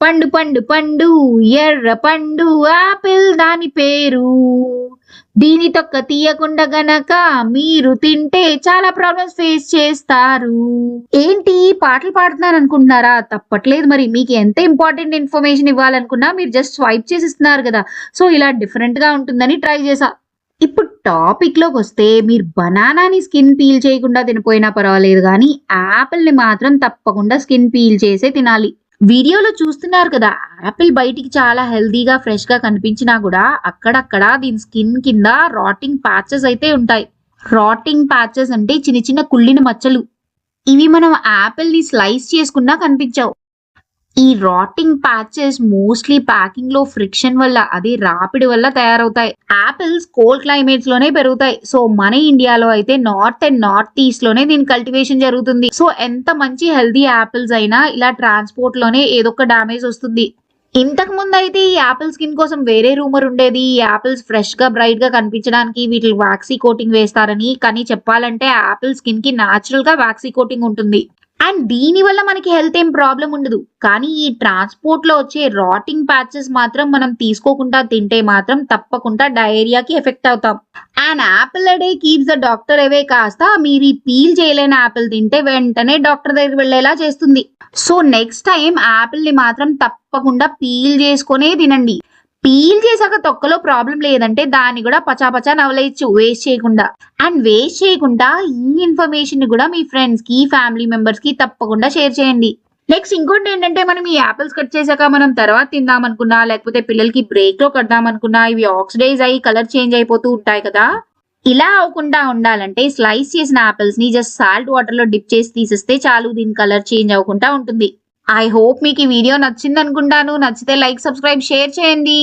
పండు పండు పండు ఎర్ర పండు ఆపిల్ దాని పేరు. దీని తొక్క తీయకుండా గనక మీరు తింటే చాలా ప్రాబ్లమ్స్ ఫేస్ చేస్తారు. ఏంటి? పాటలు పాడుతున్నాను అనుకుంటున్నారా తప్పట్లేదు మరి. మీకు ఎంత ఇంపార్టెంట్ ఇన్ఫర్మేషన్ ఇవ్వాలనుకున్నా మీరు జస్ట్ స్వైప్ చేసి ఇస్తున్నారు కదా. సో ఇలా డిఫరెంట్గా ఉంటుందని ట్రై చేసా ఇప్పుడు టాపిక్లోకి వస్తే మీరు బనానాని స్కిన్ పీల్ చేయకుండా తినిపోయినా పర్వాలేదు కానీ యాపిల్ని మాత్రం తప్పకుండా స్కిన్ పీల్ చేసే తినాలి. వీడియోలో చూస్తున్నారు కదా యాపిల్ బయటికి చాలా హెల్దీగా ఫ్రెష్గా కనిపించినా కూడా అక్కడక్కడ దీని స్కిన్ కింద రాటింగ్ ప్యాచెస్ అయితే ఉంటాయి. రాటింగ్ ప్యాచెస్ అంటే చిన్న చిన్న కుళ్ళిన మచ్చలు. ఇవి మనం యాపిల్ని స్లైస్ చేసుకున్నా కనిపించావు. ఈ రాటింగ్ ప్యాచెస్ మోస్ట్లీ ప్యాకింగ్లో ఫ్రిక్షన్ వల్ల అది రాపిడి వల్ల తయారవుతాయి. యాపిల్స్ కోల్డ్ క్లైమేట్స్లోనే పెరుగుతాయి. సో మన ఇండియాలో అయితే నార్త్ అండ్ నార్త్ ఈస్ట్లోనే దీని కల్టివేషన్ జరుగుతుంది. సో ఎంత మంచి హెల్దీ యాపిల్స్ అయినా ఇలా ట్రాన్స్పోర్ట్లోనే ఏదో ఒక డ్యామేజ్ వస్తుంది. ఇంతకు ముందు అయితే ఈ యాపిల్ స్కిన్ కోసం వేరే రూమర్ ఉండేది. ఈ యాపిల్స్ ఫ్రెష్గా బ్రైట్గా కనిపించడానికి వీటికి వ్యాక్సీ కోటింగ్ వేస్తారని. కానీ చెప్పాలంటే యాపిల్ స్కిన్కి నాచురల్గా వ్యాక్సీ కోటింగ్ ఉంటుంది. అండ్ దీని వల్ల మనకి హెల్త్ ఏం ప్రాబ్లం ఉండదు. కానీ ఈ ట్రాన్స్పోర్ట్లో వచ్చే రాటింగ్ ప్యాచెస్ మాత్రం మనం తీసుకోకుండా తింటే మాత్రం తప్పకుండా డయేరియాకి ఎఫెక్ట్ అవుతాం. And apple day keeps the doctor away కాస్త మీరు ఈ పీల్ చేయలేని యాపిల్ తింటే వెంటనే డాక్టర్ దగ్గరికి వెళ్ళేలా చేస్తుంది. సో నెక్స్ట్ టైం యాపిల్ని మాత్రం తప్పకుండా పీల్ చేసుకునే తినండి. పీల్ చేశాక తొక్కలో ప్రాబ్లం లేదంటే దాన్ని కూడా పచాపచా నవలేయచ్చు వేస్ట్ చేయకుండా. అండ్ వేస్ట్ చేయకుండా ఈ ఇన్ఫర్మేషన్ని కూడా మీ ఫ్రెండ్స్కి ఫ్యామిలీ మెంబర్స్కి తప్పకుండా షేర్ చేయండి. నెక్స్ట్ ఇంకోటి ఏంటంటే మనం ఈ యాపిల్స్ కట్ చేశాక మనం తర్వాత తిందాం అనుకున్నా లేకపోతే పిల్లలకి బ్రేక్లో కడదాం అనుకున్నా ఇవి ఆక్సిడైజ్ అయ్యి కలర్ చేంజ్ అయిపోతూ ఉంటాయి కదా. ఇలా అవ్వకుండా ఉండాలంటే స్లైస్ చేసిన యాపిల్స్ని జస్ట్ సాల్ట్ వాటర్లో డిప్ చేసి తీసేస్తే చాలు దీని కలర్ చేంజ్ అవ్వకుండా ఉంటుంది. ఐ హోప్ మీకు ఈ వీడియో నచ్చింది అనుకుంటాను నచ్చితే లైక్ సబ్స్క్రైబ్ షేర్ చేయండి.